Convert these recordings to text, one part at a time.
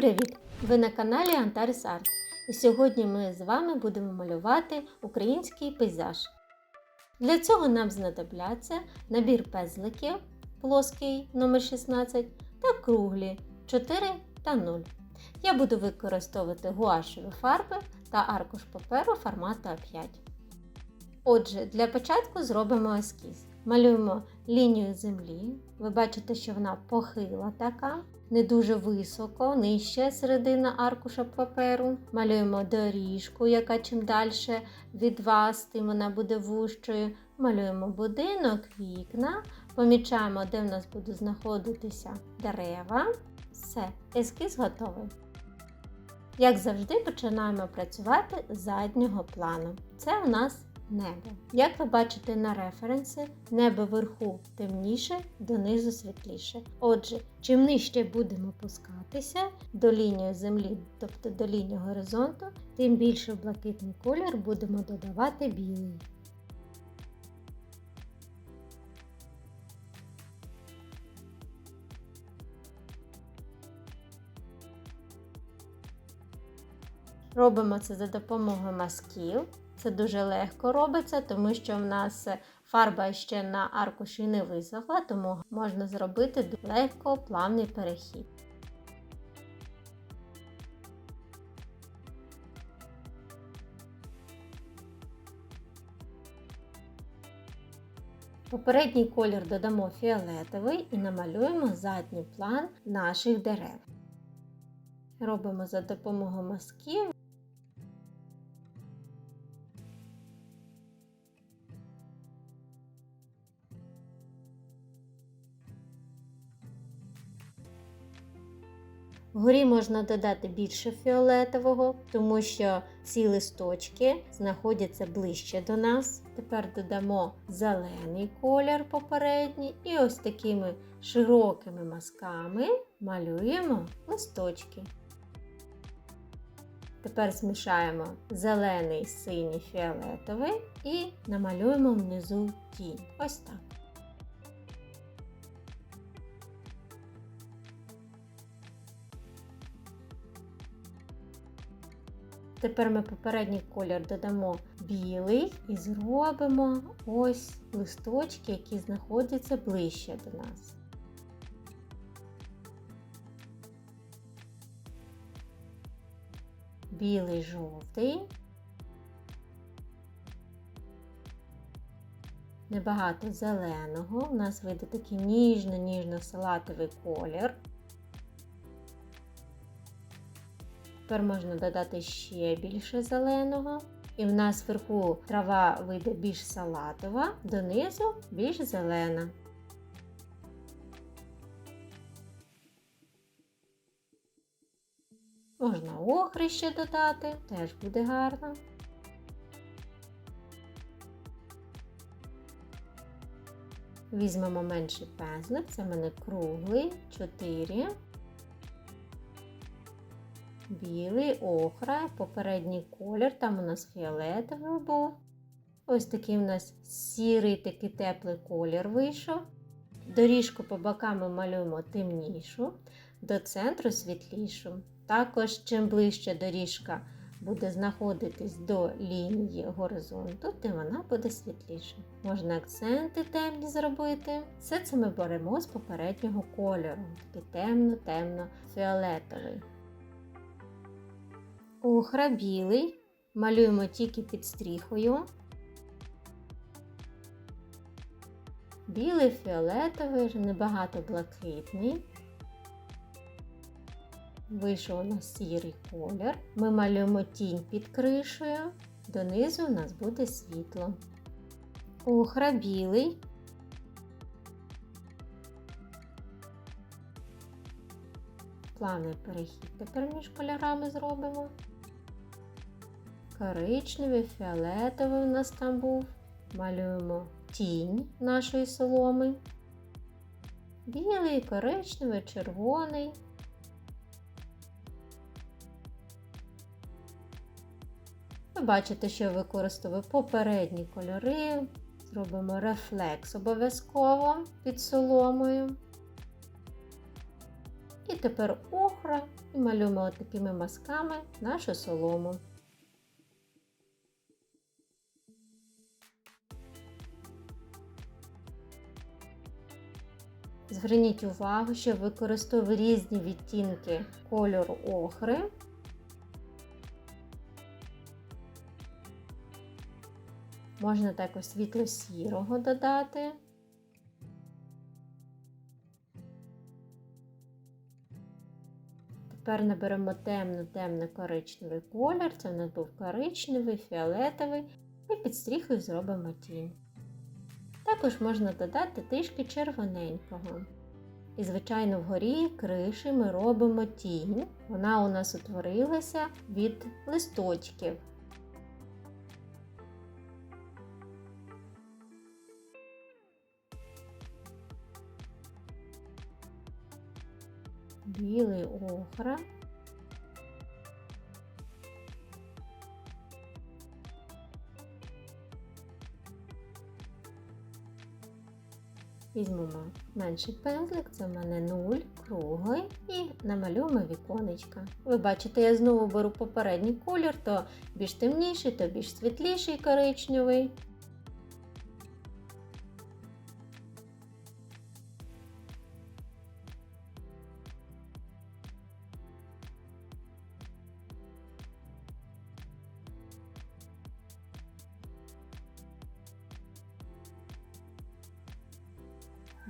привіт! Ви на каналі Antares Art. І сьогодні ми з вами будемо малювати український пейзаж. Для цього нам знадобляться набір пезликів плоский номер 16 та круглі 4 та 0. Я буду використовувати гуашеві фарби та аркуш паперу формату А5. Отже, для початку зробимо ескіз. Малюємо лінію землі. Ви бачите, що вона похила така, не дуже високо, нижче середина аркуша паперу. Малюємо доріжку, яка чим далі від вас, тим вона буде вужчою. Малюємо будинок, вікна, помічаємо, де в нас будуть знаходитися дерева. Все, ескіз готовий. Як завжди, починаємо працювати з заднього плану. Це у нас небо. Як ви бачите на референсі, небо вверху темніше, донизу світліше. Отже, чим нижче будемо опускатися до лінії землі, тобто до лінії горизонту, тим більше блакитний колір будемо додавати білий. Робимо це за допомогою мазків. Це дуже легко робиться, тому що в нас фарба ще на аркуші не висохла, тому можна зробити легко плавний перехід. Попередній колір додамо фіолетовий і намалюємо задній план наших дерев. Робимо за допомогою мазків. Вгорі можна додати більше фіолетового, тому що ці листочки знаходяться ближче до нас. Тепер додамо зелений колір попередній і ось такими широкими мазками малюємо листочки. Тепер змішаємо зелений, синій, фіолетовий і намалюємо внизу тінь. Ось так. Тепер ми попередній колір додамо білий і зробимо ось листочки, які знаходяться ближче до нас. Білий жовтий. Небагато зеленого. У нас вийде такий ніжно-ніжно-салатовий колір. Тепер можна додати ще більше зеленого. І в нас вверху трава вийде більш салатова, донизу більш зелена. Можна охри ще додати, теж буде гарно. Візьмемо менший пензлик, це в мене круглий 4 білий охра, попередній колір, там у нас фіолетовий був. Ось такий у нас сірий такий теплий колір вийшов. Доріжку по бокам ми малюємо темнішу, до центру світлішу. Також, чим ближче доріжка буде знаходитись до лінії горизонту, тим вона буде світліша. Можна акценти темні зробити. Все це ми беремо з попереднього кольору, такий темно-темно-фіолетовий. Охра білий. Малюємо тільки під стріхою. Білий, фіолетовий, небагато блакитний. Вийшов у нас сірий колір. Ми малюємо тінь під кришею, донизу у нас буде світло. Охра білий. Плавний перехід тепер між кольорами зробимо. Коричневий, фіолетовий у нас там був. Малюємо тінь нашої соломи. Білий, коричневий, червоний. Ви бачите, що я використовую попередні кольори. Зробимо рефлекс обов'язково під соломою. І тепер охра і малюємо такими мазками нашу солому. Зверніть увагу, що використовую різні відтінки кольору охри. Можна також світло-сірого додати. Тепер наберемо темно-темно коричневий колір. Це в нас був коричневий, фіолетовий, і під стріхою зробимо тінь. Також можна додати трішки червоненького. І, звичайно, вгорі криші ми робимо тінь. Вона у нас утворилася від листочків. Білий охра. Візьмемо менший пензлик, це в мене 0, круглий, і намалюємо віконечка. Ви бачите, я знову беру попередній колір, то більш темніший, то більш світліший коричневий.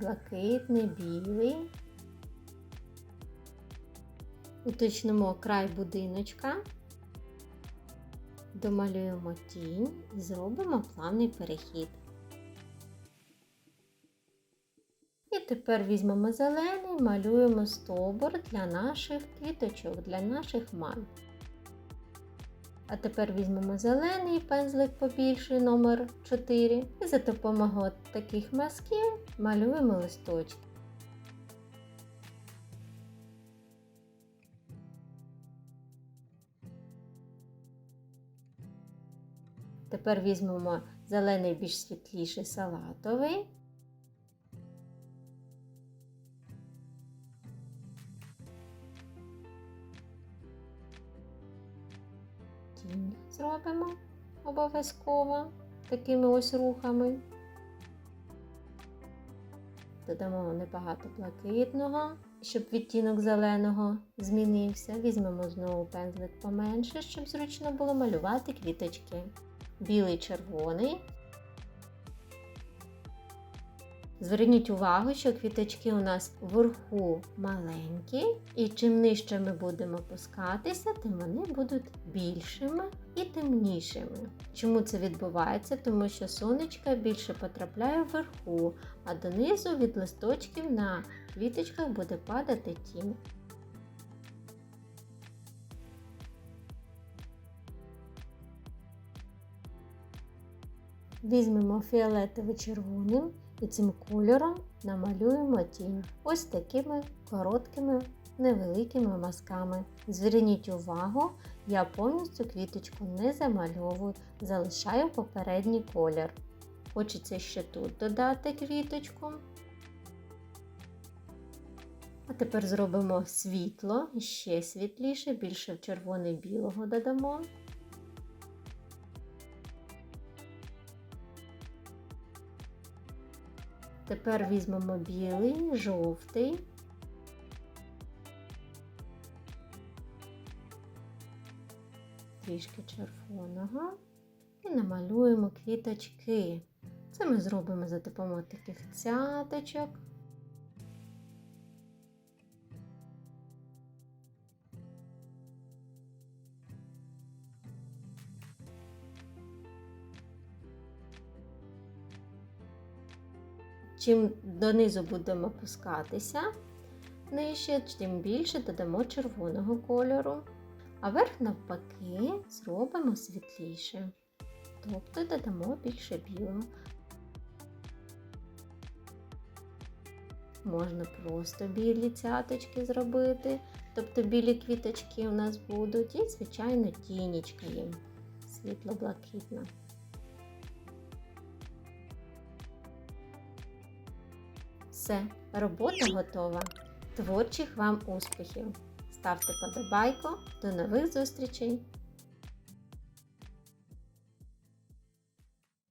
Блакитний, білий. Уточнимо край будиночка, домалюємо тінь і зробимо плавний перехід. І тепер візьмемо зелений, малюємо стовбур для наших квіточок, для наших ман. А тепер візьмемо зелений пензлик побільший номер 4 і за допомогою таких мазків малюємо листочки. Тепер візьмемо зелений більш світліший салатовий. Обов'язково такими ось рухами. Додамо небагато блакитного, щоб відтінок зеленого змінився. Візьмемо знову пензлик поменше, щоб зручно було малювати квіточки. Білий червоний. Зверніть увагу, що квіточки у нас вверху маленькі, і чим нижче ми будемо пускатися, тим вони будуть більшими і темнішими. Чому це відбувається? Тому що сонечко більше потрапляє вверху, а донизу від листочків на квіточках буде падати тінь. Візьмемо фіолетовий червоним і цим кольором намалюємо тінь ось такими короткими невеликими мазками. Зверніть увагу, я повністю квіточку не замальовую, залишаю попередній колір. Хочеться ще тут додати квіточку. А тепер зробимо світло, ще світліше, більше в червоний білого додамо. Тепер візьмемо білий, жовтий. Трішки червоного і намалюємо квіточки. Це ми зробимо за допомогою таких цяточок. Чим донизу будемо опускатися нижче, тим більше додамо червоного кольору, а верх навпаки зробимо світліше, тобто додамо більше білого. Можна просто білі цяточки зробити, тобто білі квіточки у нас будуть, і, звичайно, тінічка їм світло-блакитна. Все, робота готова. Творчих вам успіхів! ставте подобайку. До нових зустрічей!